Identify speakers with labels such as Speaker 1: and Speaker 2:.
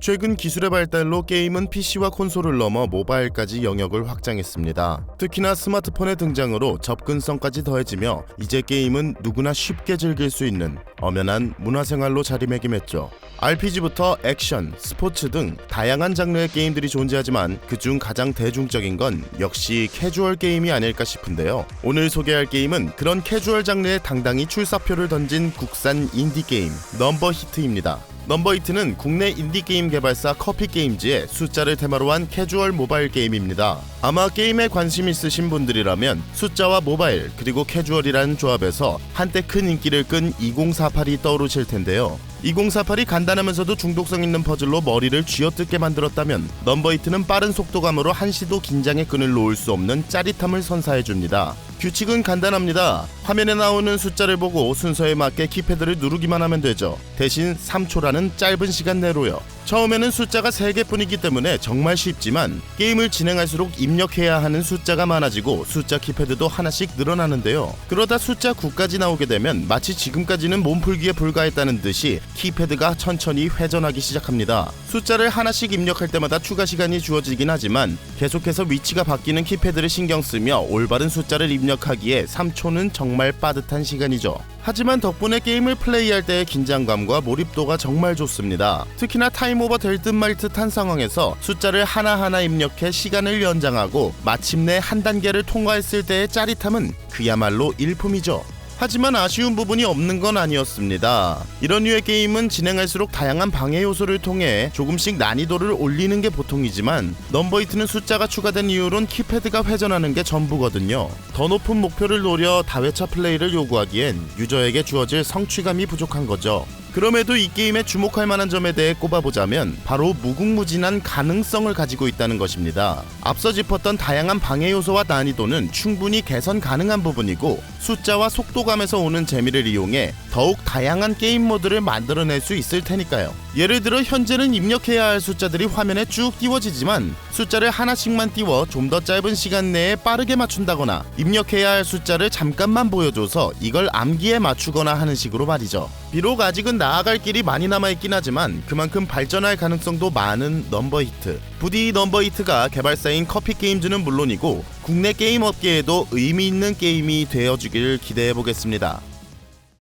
Speaker 1: 최근 기술의 발달로 게임은 PC와 콘솔을 넘어 모바일까지 영역을 확장했습니다. 특히나 스마트폰의 등장으로 접근성까지 더해지며 이제 게임은 누구나 쉽게 즐길 수 있는 엄연한 문화생활로 자리매김했죠. RPG부터 액션, 스포츠 등 다양한 장르의 게임들이 존재하지만 그중 가장 대중적인 건 역시 캐주얼 게임이 아닐까 싶은데요. 오늘 소개할 게임은 그런 캐주얼 장르에 당당히 출사표를 던진 국산 인디 게임 넘버 히트입니다. 넘버 히트는 국내 인디 게임 개발사 커피 게임즈의 숫자를 테마로 한 캐주얼 모바일 게임입니다. 아마 게임에 관심 있으신 분들이라면 숫자와 모바일 그리고 캐주얼이라는 조합에서 한때 큰 인기를 끈 2048이 떠오르실 텐데요. 2048이 간단하면서도 중독성 있는 퍼즐로 머리를 쥐어뜯게 만들었다면 넘버 히트는 빠른 속도감으로 한시도 긴장의 끈을 놓을 수 없는 짜릿함을 선사해 줍니다. 규칙은 간단합니다. 화면에 나오는 숫자를 보고 순서에 맞게 키패드를 누르기만 하면 되죠. 대신 3초라는 짧은 시간 내로요. 처음에는 숫자가 3개뿐이기 때문에 정말 쉽지만 게임을 진행할수록 입력해야 하는 숫자가 많아지고 숫자 키패드도 하나씩 늘어나는데요. 그러다 숫자 9까지 나오게 되면 마치 지금까지는 몸풀기에 불과했다는 듯이 키패드가 천천히 회전하기 시작합니다. 숫자를 하나씩 입력할 때마다 추가 시간이 주어지긴 하지만 계속해서 위치가 바뀌는 키패드를 신경 쓰며 올바른 숫자를 입력하기에 3초는 정말 빠듯한 시간이죠. 하지만 덕분에 게임을 플레이할 때의 긴장감과 몰입도가 정말 좋습니다. 특히나 타임오버 될 듯 말 듯한 상황에서 숫자를 하나하나 입력해 시간을 연장하고 마침내 한 단계를 통과했을 때의 짜릿함은 그야말로 일품이죠. 하지만 아쉬운 부분이 없는 건 아니었습니다. 이런 류의 게임은 진행할수록 다양한 방해 요소를 통해 조금씩 난이도를 올리는 게 보통이지만 넘버히트는 숫자가 추가된 이후론 키패드가 회전하는 게 전부거든요. 더 높은 목표를 노려 다회차 플레이를 요구하기엔 유저에게 주어질 성취감이 부족한 거죠. 그럼에도 이 게임에 주목할 만한 점에 대해 꼽아보자면 바로 무궁무진한 가능성을 가지고 있다는 것입니다. 앞서 짚었던 다양한 방해 요소와 난이도는 충분히 개선 가능한 부분이고 숫자와 속도감에서 오는 재미를 이용해 더욱 다양한 게임 모드를 만들어낼 수 있을 테니까요. 예를 들어 현재는 입력해야 할 숫자들이 화면에 쭉 띄워지지만 숫자를 하나씩만 띄워 좀 더 짧은 시간 내에 빠르게 맞춘다거나 입력해야 할 숫자를 잠깐만 보여줘서 이걸 암기에 맞추거나 하는 식으로 말이죠. 비록 아직은 나아갈 길이 많이 남아있긴 하지만 그만큼 발전할 가능성도 많은 넘버 히트. 부디 이 넘버 히트가 개발사인 커피 게임즈는 물론이고 국내 게임 업계에도 의미 있는 게임이 되어주길 기대해 보겠습니다.